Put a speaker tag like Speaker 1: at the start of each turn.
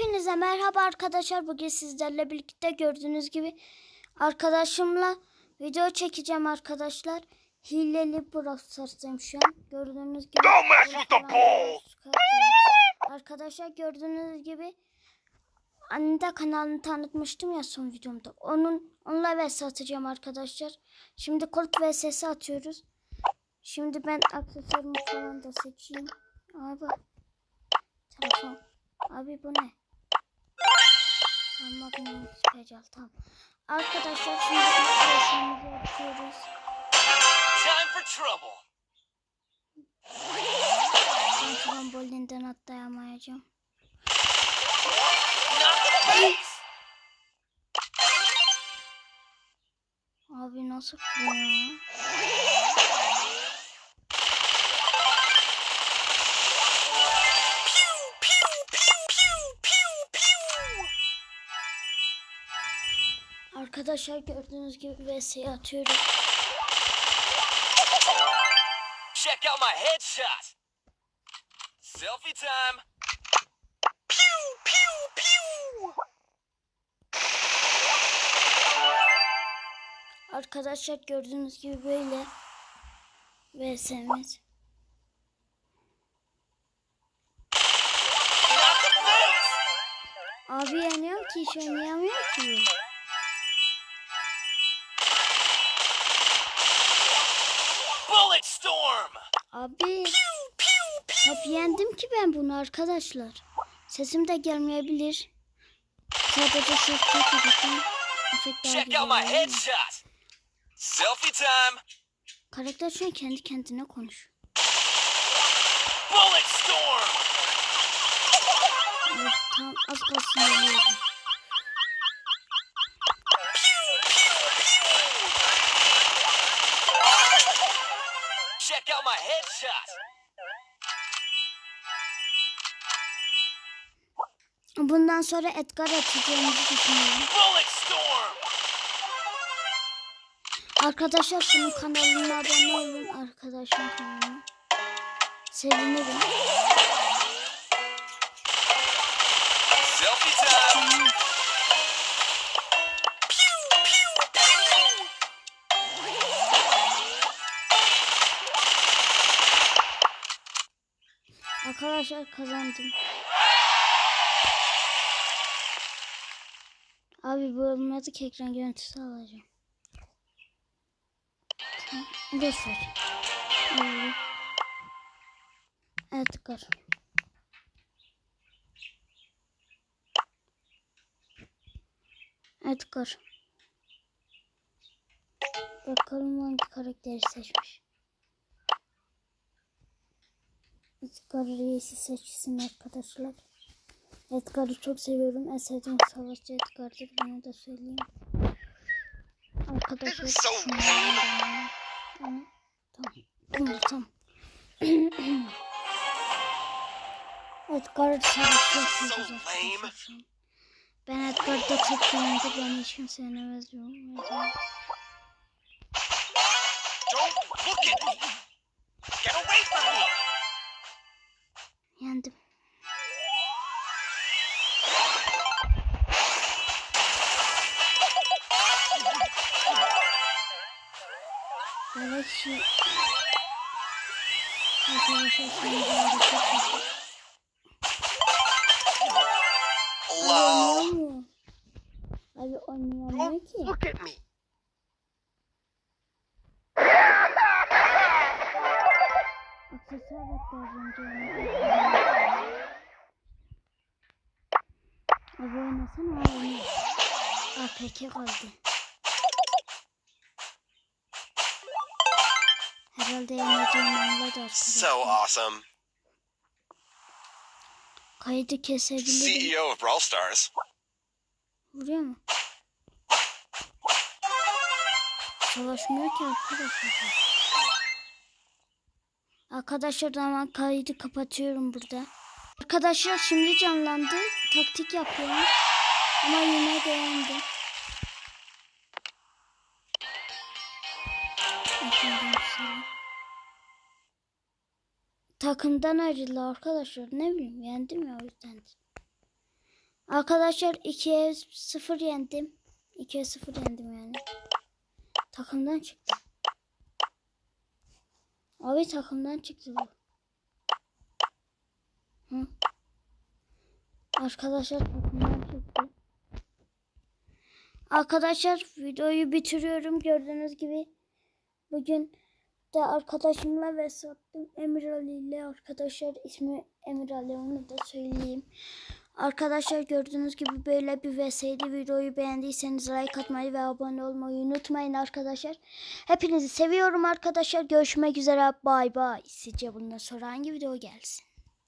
Speaker 1: Hepinize merhaba arkadaşlar. Bugün sizlerle birlikte gördüğünüz gibi arkadaşımla video çekeceğim arkadaşlar. Hileli Brawl şu an. Gördüğünüz gibi. Arkadaşlar gördüğünüz gibi Anida kanalını tanıtmıştım ya son videomda. Onun onunla vs atacağım arkadaşlar. Şimdi Colt vs'si atıyoruz. Şimdi ben aksesuarımı falan da seçeyim. Abi. Telefon. Abi bu ne? Magnet special tamam. Arkadaşlar şimdi aksesuarımızı yapıyoruz.
Speaker 2: Time for trouble.
Speaker 1: Ben trambolinden atlayamayacağım. Abi nasıl bu ya? Arkadaşlar gördüğünüz gibi vs'ye atıyorum.
Speaker 2: Check out my headshot. Selfie time. Pew, pew, pew.
Speaker 1: Arkadaşlar gördüğünüz gibi böyle vs'miz. Abi yanıyor ki hiç oynayamıyor ki. Abi hep yendim ki ben bunu arkadaşlar. Sesim de gelmeyebilir. Sadece ses. Efektler
Speaker 2: Check out my headshot. Selfie time.
Speaker 1: Karakter şu an kendi kendine konuş.
Speaker 2: Bullet storm.
Speaker 1: Evet, tam az kalsın
Speaker 2: Check out my headshot.
Speaker 1: Bundan sonra Edgar atacağımızı düşünüyorum. Arkadaşlar bunun kanalına abone olun. Arkadaşım kanalına. Sevinirim.
Speaker 2: Selfie time.
Speaker 1: Arkadaşlar kazandım. Abi bu olmadık ekran görüntüsü alacağım. Abi. Edgar. Edgar. Bakalım hangi karakteri seçmiş. Edgar reisi seçsin arkadaşlar. Edgar'ı çok seviyorum. En sevdiğim savaşçı Edgar'dır. Bunu da söyleyeyim. Arkadaşlar. Tamam. Tamam. Tamam. Edgar savaşı yapıyoruz
Speaker 2: So
Speaker 1: arkadaşlar. Ben Edgar'da çok sevindim. Ben hiç kimseyi sevmezdim.
Speaker 2: Don't look at me.
Speaker 1: Şu Arkadaşlar şimdi. Abi oynayamıyor
Speaker 2: Don't
Speaker 1: ki.
Speaker 2: look at me.
Speaker 1: Aksesuar hatta az önce Abi oynasana abi oynuyor. APK kaldı. Anladı.
Speaker 2: So awesome.
Speaker 1: Kaydı kesebilirim.
Speaker 2: CEO of Brawl Stars.
Speaker 1: Vuruyor mu? Savaşmıyor ki arkadaşlar. Arkadaşlar hemen kaydı kapatıyorum burada. Arkadaşlar şimdi canlandı. Taktik yapıyorum. Ama yine de yendim. Efendim, selam. Takımdan ayrıldı arkadaşlar. Ne bileyim yendim ya o yüzden. Arkadaşlar 2'ye 0 yendim. 2'ye 0 yendim yani. Takımdan çıktı. Abi takımdan çıktı bu. Hı. Arkadaşlar takımdan çıktı. Arkadaşlar videoyu bitiriyorum. Gördüğünüz gibi bugün de arkadaşımla ve sattım Emir Ali ile arkadaşlar ismi Emir Ali onu da söyleyeyim. Arkadaşlar gördüğünüz gibi böyle bir VS'li videoyu beğendiyseniz like atmayı ve abone olmayı unutmayın arkadaşlar. Hepinizi seviyorum arkadaşlar. Görüşmek üzere. Bay bay. Sizce bundan sonra hangi video gelsin?